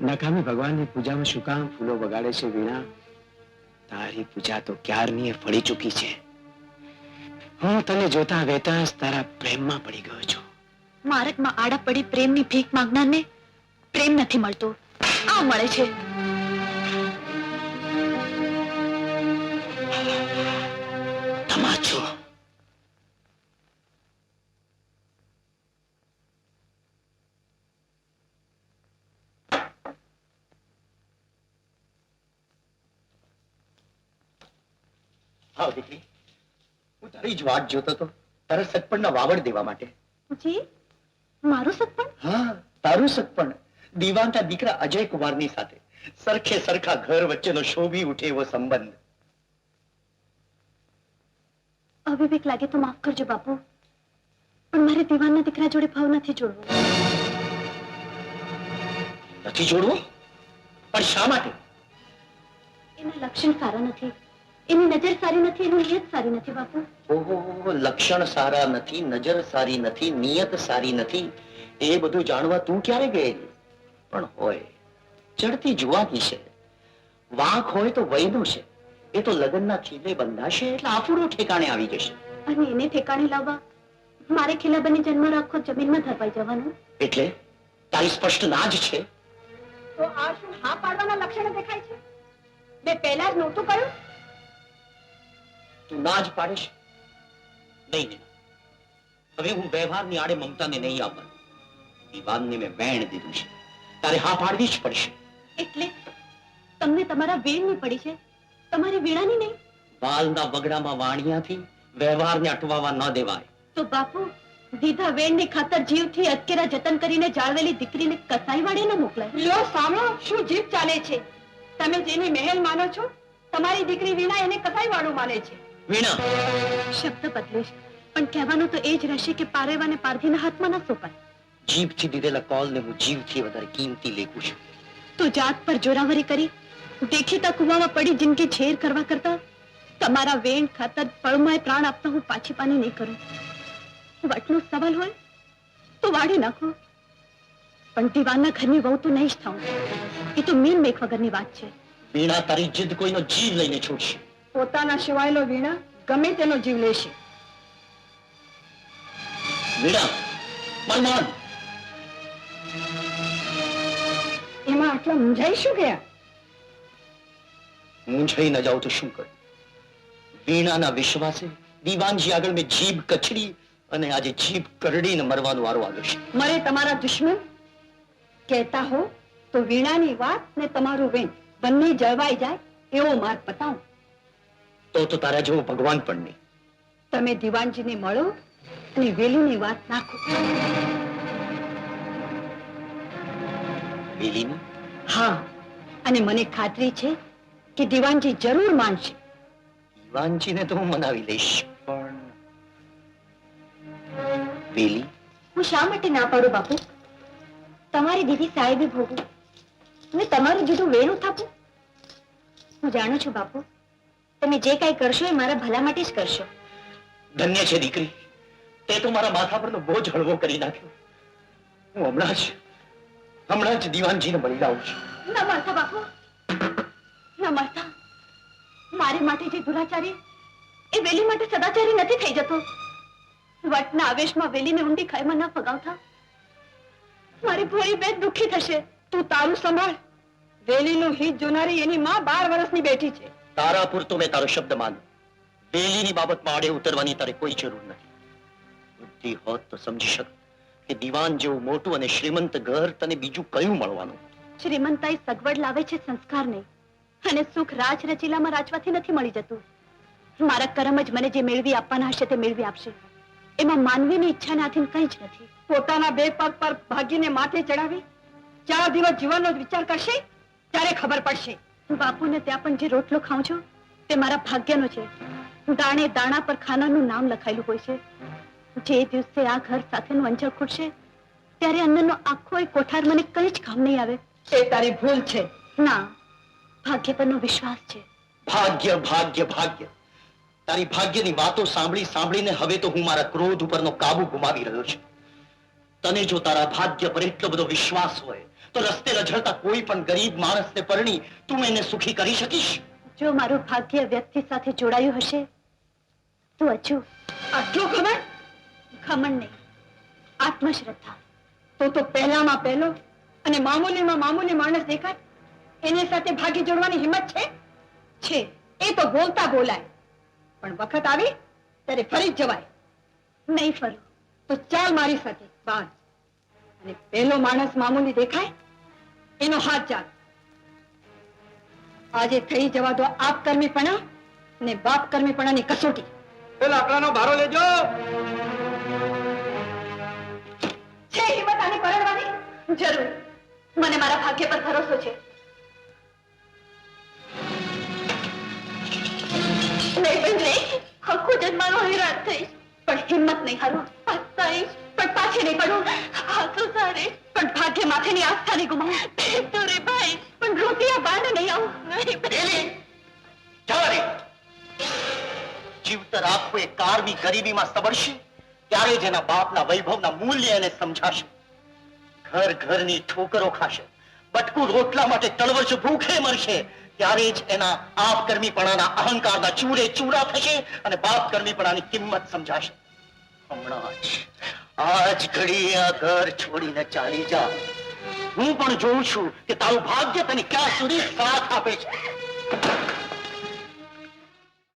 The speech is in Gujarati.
નકામી ભગવાનની પૂજામાં શું કામ ફૂલો બગાડે છે વીણા? તારી પૂજા તો ક્યારની ફળી ચૂકી છે? હું તને જોતા વેતા તારા પ્રેમમાં પડી ગયો છું. મારકમાં આડા પડી પ્રેમની ભીખ માંગનારને પ્રેમ નથી મળતો. આ મળે છે. તમાચો આવ દીકરી. હું તારી જ વાત જોતો હતો. તારા સગપણના વાવડ દેવા માટે. જી? મારું સપન હા તારું સગપણ. દીવાનના દીકરા અજય કુમારની સાથે. સરખે સરખા ઘર વચ્ચેનો શોભી ઉઠે એવો સંબંધ. અવિવેક લાગે તો માફ કરજો બાપુ. પણ મારે દીવાનના દીકરા જોડે ભાવ નથી જોડવો. નથી જોડવો? પણ શા માટે? એના લક્ષણ સારા નથી. એની નજર સારી નથી એનું નિયત સારી નથી બાપુ. ઓહો લક્ષણ સારા નથી નજર સારી નથી નિયત સારી નથી એ બધું જાણવા તું ક્યારે ગયેલી? પણ હોય ચડતી જુવાની છે. વાંક હોય તો વયનું છે. એ તો લગ્નના ખીલે બંધાશે એટલે આફુડો ઠેકાણે આવી જશે. અને એને ઠેકાણે લાવવા મારે ખીલા બની જન્મ રાખો જમીનમાં ધરવાઈ જવાનું. એટલે? તારી સ્પષ્ટ ના જ છે. તો આ શું હા પાડવાના લક્ષણો દેખાય છે? મેં પહેલા જ નહોતું કહ્યું. તું ના જ પાડીશ? નહીં નહીં. હવે હું વ્યવહારની આડે મમતાને નહીં આવવા દીવાનને મેં વેણ દીધું છે. તારે હા પાડવી જ પડશે. એટલે તમને તમારા વેણની પડી છે? તમારી વીણાની નહીં? વાલના બગડામાં વાણિયાથી વ્યવહારને અટવાવા ન દેવાય. તો બાપુ દીધા વેણની ખાતર જીવથી અટકેરા જતન કરીને જાળવેલી દીકરીને કસાઈ વાળે ન મોકલાય. લ્યો સાંભળો શું જીભ ચાલે છે? તમે જેને મહેલ માનો છો તમારી દીકરી વીણા એને કસાઈ વાળું માને છે. વીણા. શબ્દ બદલીશ. પણ કહેવાનું તો એ જ રહેશે કે પારેવાને પારધીના હાથમાં ન સોંપાય. જીભથી દીધેલા કોલને હું જીવથી વધારે કિંમતી લેખું છું. તો જાત પર જોરાવરી કરી. દેખીતા કુવામાં પડી જિંદગી ઝેર કરવા કરતા. તમારા વેણ ખાતર પળમાં પ્રાણ આપતા હું પાછી પાની નહીં કરું. વટનો સવાલ હોય તો વાળી નાખો. પણ દીવાના ઘરની વહુ તો નહીં જ થાઉં. એ તો મીન મેક વગરની વાત છે. વીણા તારી જીદ કોઈનો જીવ લઈને છૂટશે. પોતાના સિવાયનો વીણા ગમે તેનો જીવ લેશે. વીણા એમાં આટલા મૂંઝાઈ શું ગયા? મૂંઝાઈ ન જાઉં તો શું કરું? વીણાના વિશ્વાસે દીવાનજી આગળ મેં જીભ કચડી અને આજે જીભ કરડીને મરવાનો વારો આવ્યો છે. મરે તમારા દુશ્મન? કહેતા હો તો વીણાની વાત ને તમારું વેણ બંને જળવાઈ જાય એવો માર્ગ બતાવો. તો તો તારા જેવો ભગવાન પણ નહીં. તમે દીવાનજીને મળો અને વેલીની વાત નાખો. વેલીની? હા અને મને ખાતરી છે કે દીવાનજી જરૂર માનશે. દીવાનજીને તો હું મનાવી લઈશ પણ વેલી? હું શા માટે ના પાડું બાપુ? તમારી દીદી સાહેબે ભોગવું. અને તમારું જુદું વેણું થાપું. હું જાણું છું બાપુ તમે જે કાંઈ કરશો એ મારા ભલા માટે જ કરશો. ધન્ય છે દીકરી. તે તો મારા માથા પરનો બોજ હળવો કરી નાખ્યો. હું હમણાં જ હમણાં જ દીવાનજીને મળી લાવું છું. ના મળતા બાપુ. ના મળતા મારે માટે જે દુરાચારી એ વેલી માટે સદાચારી નથી થઈ જતો. વટના આવેશમાં વેલીને ઊંડી ખાઈમાં ના ફગાવતા. મારી ભોળી બેન દુઃખી થશે. તું તારું સંભાળ. વેલીનું હિત જોનારી એની માં બાર વર્ષની બેઠી છે. તારા પૂરતો મેં તારો શબ્દ માન્યો. વેલીની બાબતમાં આડે ઉતરવાની તારે કોઈ જરૂર નથી. બુદ્ધિ હોત તો સમજી શક કે દીવાન જેવું મોટું અને શ્રીમંત ઘર તને બીજું કયું મળવાનું? શ્રીમંતાઈ સગવડ લાવે છે સંસ્કાર નહીં અને સુખ રાજ રચીલામાં રાચવાથી નથી મળી જતું. મારા કરમ જ મને જે મેળવી આપવાના હશે તે મેળવી આપશે. એમાં માનવીની ઈચ્છાને આધીન કંઈ જ નથી. પોતાના બે પગ પર ભાગીને માથે ચડાવી ચાર દિવસ જીવનનો જ વિચાર કરશે ત્યારે ખબર પડશે. બાપુને ત્યાં પણ જે રોટલો ખાઉં છું તે મારા ભાગ્યનો છે. દાણે દાણા પર ખાનાનું નામ લખાયેલું હોય છે. જે દિવસે આ ઘર સાથેનું અંજળ ખૂટશે ત્યારે અંદરનો આખો એ કોઠાર મને કઈ જ કામ નહીં આવે. એ તારી ભૂલ છે. ના ભાગ્ય પરનો વિશ્વાસ છે. ભાગ્ય ભાગ્ય ભાગ્ય. તારી ભાગ્યની વાતો સાંભળી સાંભળીને હવે તો હું મારા ક્રોધ ઉપરનો કાબુ ગુમાવી રહ્યો છું. તને જો તારા ભાગ્ય પર એટલો બધો વિશ્વાસ હોય તો રસ્તે રઝળતા કોઈ પણ ગરીબ માણસને પરણી તું એને સુખી કરી શકીશ? જો મારું ભાગ્ય વ્યક્તિ સાથે જોડાયું હશે, તો હજુ આટલું ખબર? ખમણ નહીં. આત્મશ્રદ્ધા. તો તો પહેલામાં પહેલો અને મામૂલીમાં મામૂલી માણસ દેખાય. એની સાથે ભાગી જોડવાની હિંમત છે? છે. એ તો બોલતા બોલાય. પણ વખત આવી, ત્યારે ફરી જવાય. નહીં ફરું. તો ચાલ મારી સાથે બહાર અને પહેલો માણસ મામૂલી દેખાય એનો હાથ ચાલ. આજે થઈ જવા દો આપ કર્મીપણા ને બાપ કર્મીપણાની કસોટી. એ લાકડાનો ભારો લેજો. છે હિંમત આની પરણવાની જરૂર. મને મારા ભાગ્ય પર ભરોસો છે. નહીં બેન નહીં. આખો જન્માનો હેરાન થઈશ. પણ હિંમત નહીં હારું. પસ્તાઈશ. પણ પાછી નહીં પડું. હાથો સારે પણ ભાગ્ય માથેની આસ્થા નહીં ગુમાવું. તો રે ભાઈ પણ રોટિયા બાંધ નહીં આવું. નહીં જવારી જીવતર આખું એ કારવી ગરીબીમાં સબળશે ત્યારે જ એના બાપના વૈભવના મૂલ્ય એને સમજાશે. ઘર ઘરની ઠોકરો ખાશે બટકું રોટલા માટે તળવશ ભૂખે મરશે ત્યારે જ એના આપ કર્મીપણાના અહંકારના ચૂરે ચૂરા થશે અને બાપ કર્મીપણાની કિંમત સમજાશે. હમણાં જ આજ ઘડી આ ઘર છોડીને ચાલી જા. હું પણ જોઉં છું કે તારું ભાગ્ય તને ક્યાં સુધી સાથ આપે છે.